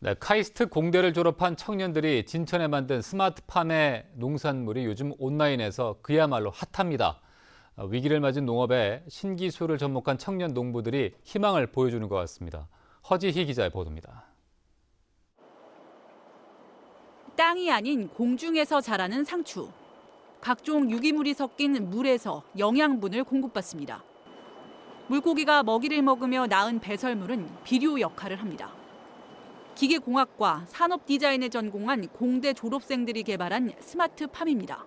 네, 카이스트 공대를 졸업한 청년들이 진천에 만든 스마트팜의 농산물이 요즘 온라인에서 그야말로 핫합니다. 어, 위기를 맞은 농업에 신기술을 접목한 청년 농부들이 희망을 보여주는 것 같습니다. 허지희 기자의 보도입니다. 땅이 아닌 공중에서 자라는 상추. 각종 유기물이 섞인 물에서 영양분을 공급받습니다. 물고기가 먹이를 먹으며 낳은 배설물은 비료 역할을 합니다. 기계공학과 산업 디자인에 전공한 공대 졸업생들이 개발한 스마트팜입니다.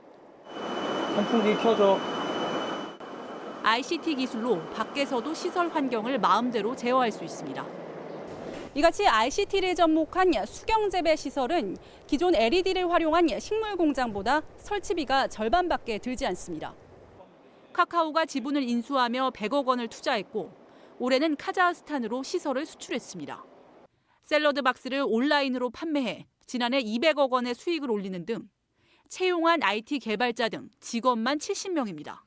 선풍기 켜줘. ICT 기술로 밖에서도 시설 환경을 마음대로 제어할 수 있습니다. 이같이 ICT를 접목한 수경 재배 시설은 기존 LED를 활용한 식물 공장보다 설치비가 절반밖에 들지 않습니다. 카카오가 지분을 인수하며 100억 원을 투자했고 올해는 카자흐스탄으로 시설을 수출했습니다. 샐러드 박스를 온라인으로 판매해 지난해 200억 원의 수익을 올리는 등 채용한 IT 개발자 등 직원만 70명입니다.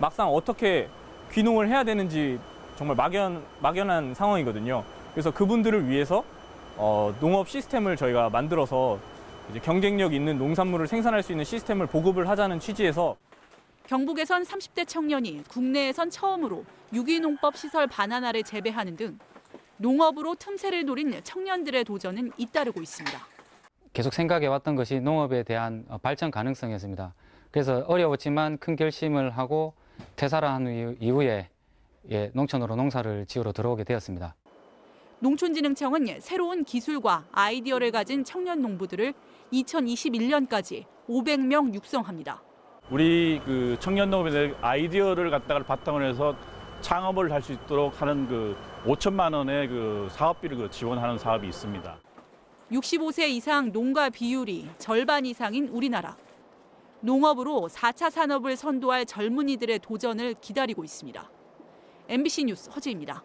막상 어떻게 귀농을 해야 되는지 정말 막연, 막연한 상황이거든요. 그래서 그분들을 위해서 어, 농업 시스템을 저희가 만들어서 이제 경쟁력 있는 농산물을 생산할 수 있는 시스템을 보급을 하자는 취지에서 경북에선 30대 청년이 국내에선 처음으로 유기농법 시설 바나나를 재배하는 등 농업으로 틈새를 노린 청년들의 도전은 잇따르고 있습니다. 계속 생각해 왔던 것이 농업에 대한 어, 발전 가능성이었습니다. 그래서 어려웠지만 큰 결심을 하고 퇴사를 한 이후- 이후에 예, 농촌으로 농사를 지으러 들어오게 되었습니다. 농촌진흥청은 새로운 기술과 아이디어를 가진 청년 농부들을 2021년까지 500명 육성합니다. 우리 그 청년 대한 아이디어를 갖다가 바탕으로 해서 창업을 할 수 있도록 하는 그 5천만 원의 그 사업비를 그 지원하는 사업이 있습니다. 65세 이상 농가 비율이 절반 이상인 우리나라. 농업으로 4차 산업을 선도할 젊은이들의 도전을 기다리고 있습니다. MBC 뉴스 허지입니다.